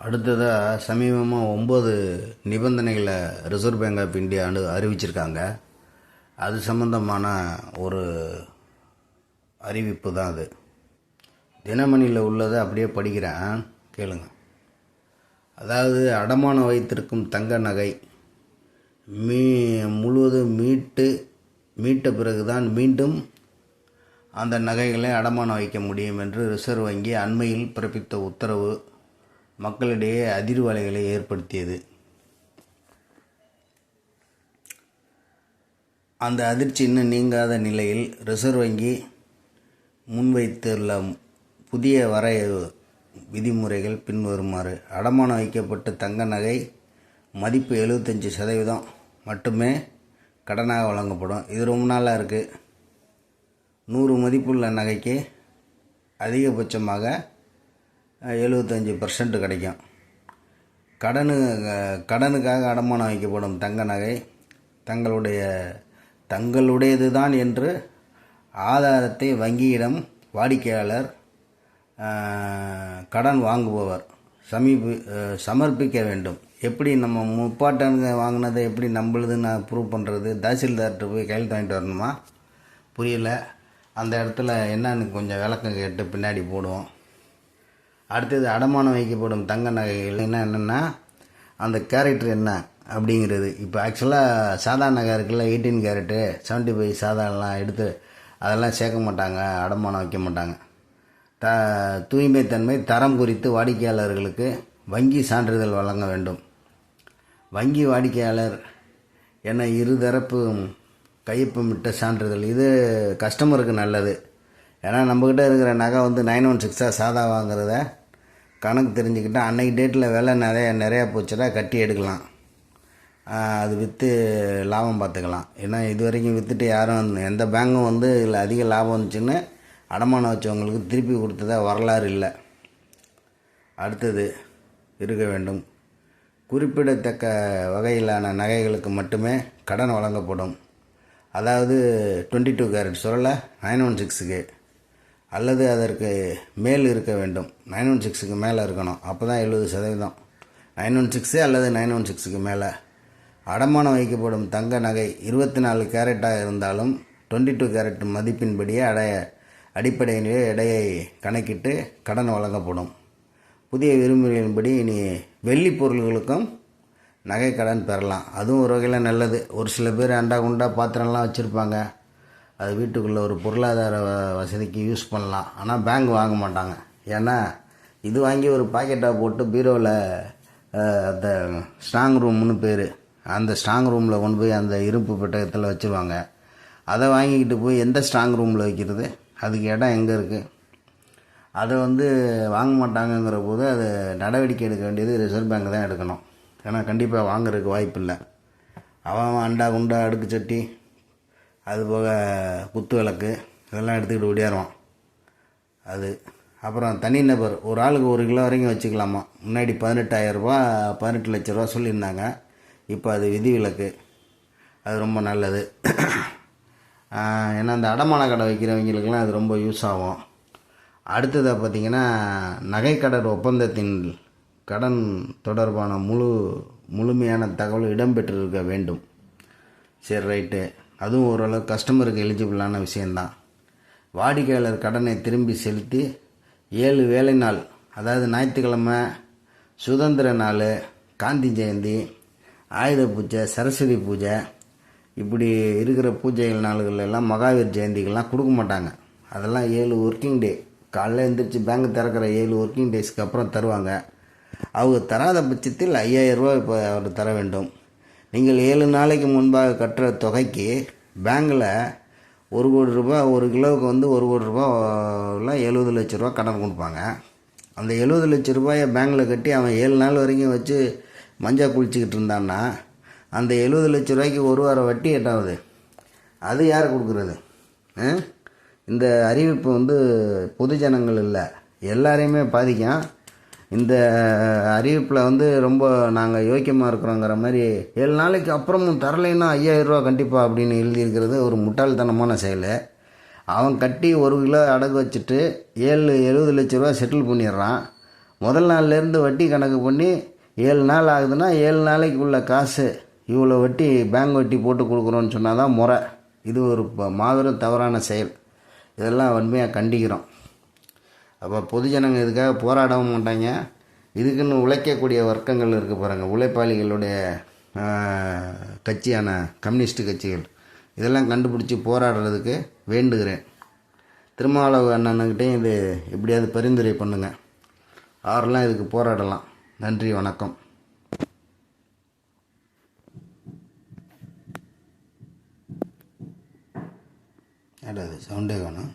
அடுத்ததாக சமீபமாக ஒம்பது நிபந்தனைகளை ரிசர்வ் பேங்க் ஆஃப் இந்தியா அனு அறிவிச்சிருக்காங்க. அது சம்பந்தமான ஒரு அறிவிப்பு தான் அது. தினமணியில் உள்ளதை அப்படியே படிக்கிறேன். கேளுங்க. அதாவது அடமானம் வைத்திருக்கும் தங்க நகை மீ முழுவதும் மீட்டு மீட்ட பிறகுதான் மீண்டும் அந்த நகைகளை அடமானம் வைக்க முடியும் என்று ரிசர்வ் வங்கி அண்மையில் பிறப்பித்த உத்தரவு. மக்களிடையே அதிர்வலைகளை ஏற்படுத்தியது. அந்த அதிர்ச்சி இன்னும் நீங்காத நிலையில் ரிசர்வ் வங்கி முன்வைத்துள்ள புதிய வரைவு விதிமுறைகள் பின்வருமாறு அடமானம் வைக்கப்பட்ட தங்க நகை மதிப்பு எழுபத்தஞ்சி சதவீதம் மட்டுமே கடனாக வழங்கப்படும். இது ரொம்ப நாளாக இருக்குது நூறு மதிப்புள்ள நகைக்கு அதிகபட்சமாக எழுபத்தஞ்சி பர்சன்ட் கிடைக்கும். கடனு கடனுக்காக அடமானம் வைக்கப்படும் தங்க நகை தங்களுடைய தங்களுடையது தான் என்று ஆதாரத்தை வங்கியிடம் வாடிக்கையாளர் கடன் வாங்குபவர் சமீப சமர்ப்பிக்க வேண்டும். எப்படி நம்ம முப்பாட்டனுங்க வாங்கினதை எப்படி நம்மளுதுன்னு ப்ரூவ் பண்ணுறது தாசில்தார்கிட்ட போய் கையெழுத்து வாங்கிட்டு வரணுமா? புரியல. அந்த இடத்துல என்னன்னு கொஞ்சம் விளக்கம் கேட்டு பின்னாடி போடுவோம். அடுத்தது அடமானம் வைக்கப்படும் தங்க நகைகள் என்ன என்னென்னா அந்த கேரக்டர் என்ன அப்படிங்கிறது. இப்போ ஆக்சுவலாக சாதா நகை இருக்குல்ல எயிட்டீன் கேரட்டு செவன்ட்டி ஃபைவ் சாதாலாம் எடுத்து அதெல்லாம் சேர்க்க மாட்டாங்க அடமானம் வைக்க மாட்டாங்க. த தூய்மைத்தன்மை தரம் குறித்து வாடிக்கையாளர்களுக்கு வங்கி சான்றிதழ் வழங்க வேண்டும். வங்கி வாடிக்கையாளர் என இருதரப்பு கையொப்பமிட்ட சான்றிதழ். இது கஸ்டமருக்கு நல்லது. ஏன்னா நம்மக்கிட்ட இருக்கிற நகை வந்து நைன் ஒன் சிக்ஸாக சாதா வாங்குறத கணக்கு தெரிஞ்சுக்கிட்டால் அன்னைக்கு டேட்டில் விலை நிறைய நிறையா போச்சுன்னா கட்டி எடுக்கலாம். அது விற்று லாபம் பார்த்துக்கலாம். ஏன்னா இது வரைக்கும் விற்றுட்டு யாரும் எந்த பேங்கும் வந்து இதில் அதிக லாபம் வந்துச்சுன்னு அடமானம் வச்சவங்களுக்கு திருப்பி கொடுத்ததா வரலாறு இல்லை. அடுத்தது இருக்க வேண்டும். குறிப்பிடத்தக்க வகையிலான நகைகளுக்கு மட்டுமே கடன் வழங்கப்படும். அதாவது டுவெண்ட்டி டூ கேரட் சொல்லலை நைன் ஒன் சிக்ஸுக்கு அல்லது அதற்கு மேல் இருக்க வேண்டும். நைன் ஒன் சிக்ஸுக்கு மேலே இருக்கணும். அப்போ தான் எழுபது சதவீதம். நைன் ஒன் சிக்ஸு அல்லது நைன் ஒன் சிக்ஸுக்கு மேலே. அடமானம் வைக்கப்படும் தங்க நகை இருபத்தி நாலு கேரட்டாக இருந்தாலும் டுவெண்ட்டி டூ கேரட் மதிப்பின்படியே அடைய அடிப்படையிலேயே எடையை கணக்கிட்டு கடன் வழங்கப்படும். புதிய விரும்புகளின்படி இனி வெள்ளி பொருள்களுக்கும் நகை கடன் பெறலாம். அதுவும் ஒரு வகையில் நல்லது. ஒரு சில பேர் அண்டா குண்டா பாத்திரம்லாம் வச்சுருப்பாங்க. அது வீட்டுக்குள்ளே ஒரு பொருளாதார வ- வசதிக்கு யூஸ் பண்ணலாம். ஆனால் பேங்க் வாங்க மாட்டாங்க. ஏன்னா இது வாங்கி ஒரு பாக்கெட்டாக போட்டு பீரோவில் அந்த ஸ்ட்ராங் ரூம்னு பேர். அந்த ஸ்ட்ராங் ரூமில் கொண்டு போய் அந்த இருப்பு பெட்டகத்தில் வச்சுருவாங்க. அதை வாங்கிக்கிட்டு போய் எந்த ஸ்ட்ராங் ரூமில் வைக்கிறது? அதுக்கு இடம் எங்கே இருக்குது அதை வந்து வாங்க மாட்டாங்கங்கிற போது அது நடவடிக்கை எடுக்க வேண்டியது ரிசர்வ் பேங்க் தான் எடுக்கணும். ஏன்னா கண்டிப்பாக வாங்குறதுக்கு வாய்ப்பு இல்லை அவன் அவன் அண்டா குண்டா அடுக்கு சட்டி அது போக குத்து விளக்கு இதெல்லாம் எடுத்துக்கிட்டு ஓடியாருவான் அது அப்புறம் தனிநபர் ஒரு ஆளுக்கு ஒரு கிலோ வரைக்கும் வச்சுக்கலாமா? முன்னாடி பதினெட்டாயிரரூபா பதினெட்டு லட்ச ரூபா சொல்லியிருந்தாங்க. இப்போ அது விதிவிலக்கு அது ரொம்ப நல்லது. ஏன்னா அந்த அடமான கடை வைக்கிறவங்களுக்கெல்லாம் அது ரொம்ப யூஸ் ஆகும். அடுத்ததாக பார்த்திங்கன்னா நகைக்கடன் ஒப்பந்தத்தின் கடன் தொடர்பான முழு முழுமையான தகவல் இடம்பெற்றிருக்க வேண்டும். சரி ரைட்டு. அதுவும் ஓரளவு கஸ்டமருக்கு எலிஜிபிளான விஷயந்தான் வாடிக்கையாளர் கடனை திரும்பி செலுத்தி ஏழு வேலை நாள் அதாவது ஞாயிற்றுக்கிழமை சுதந்திர நாள் காந்தி ஜெயந்தி ஆயுத பூஜை சரஸ்வதி பூஜை இப்படி இருக்கிற பூஜைகள் நாள்கள் எல்லாம் மகாவீர் ஜெயந்திக்கெல்லாம் கொடுக்க மாட்டாங்க. அதெல்லாம் ஏழு ஒர்க்கிங் டே காலைல எழுந்திரிச்சு பேங்க் திறக்கிற ஏழு ஒர்க்கிங் டேஸ்க்கு அப்புறம் தருவாங்க. அவங்க தராத பட்சத்தில் ஐயாயிரம் இப்போ அவர் தர வேண்டும். நீங்கள் ஏழு நாளைக்கு முன்பாக கட்டுற தொகைக்கு பேங்கில் ஒரு கோடி ரூபாய் ஒரு கிலோவுக்கு வந்து ஒரு கோடி ரூபாயில் எழுபது லட்ச ரூபா கடன் கொடுப்பாங்க. அந்த எழுபது லட்ச ரூபாயை பேங்கில் கட்டி அவன் ஏழு நாள் வரைக்கும் வச்சு மஞ்சா குளிச்சுக்கிட்டு இருந்தான்னா அந்த எழுபது லட்ச ரூபாய்க்கு ஒரு வாரம் வட்டி எட்டாவது? அது யார் கொடுக்குறது? இந்த அறிவிப்பு வந்து பொதுஜனங்கள் இல்லை. எல்லாரையுமே பாதிக்கும். இந்த அறிவிப்பில் வந்து ரொம்ப நாங்கள் யோக்கியமாக இருக்கிறோங்கிற மாதிரி ஏழு நாளைக்கு அப்புறமும் தரலைன்னா ஐயாயிரரூவா கண்டிப்பாக அப்படின்னு எழுதியிருக்கிறது ஒரு முட்டாள்தனமான செயல். அவன் கட்டி ஒரு கிலோ அடகு வச்சுட்டு ஏழு எழுபது லட்ச ரூபா செட்டில் பண்ணிடுறான். முதல் நாள்லேருந்து வட்டி கணக்கு பண்ணி ஏழு நாள் ஆகுதுன்னா ஏழு நாளைக்கு உள்ள காசு இவ்வளோ வட்டி பேங்க் வட்டி போட்டு கொடுக்குறோன்னு சொன்னால் தான் முறை. இது ஒரு மாபெரும் தவறான செயல். இதெல்லாம் வன்மையாக கண்டிக்கிறோம். அப்போ பொதுஜனங்க இதுக்காக போராடவும் மாட்டாங்க. இதுக்குன்னு உழைக்கக்கூடிய வர்க்கங்கள் இருக்க போகிறாங்க உழைப்பாளிகளுடைய கட்சியான கம்யூனிஸ்ட் கட்சிகள். இதெல்லாம் கண்டுபிடிச்சி போராடுறதுக்கு வேண்டுகிறேன். திருமாவளவு அண்ணனுக்கிட்டையும் இது எப்படியாவது பரிந்துரை பண்ணுங்கள் அவரெல்லாம் இதுக்கு போராடலாம்? நன்றி வணக்கம். ஏடா சவுண்டே வேணும்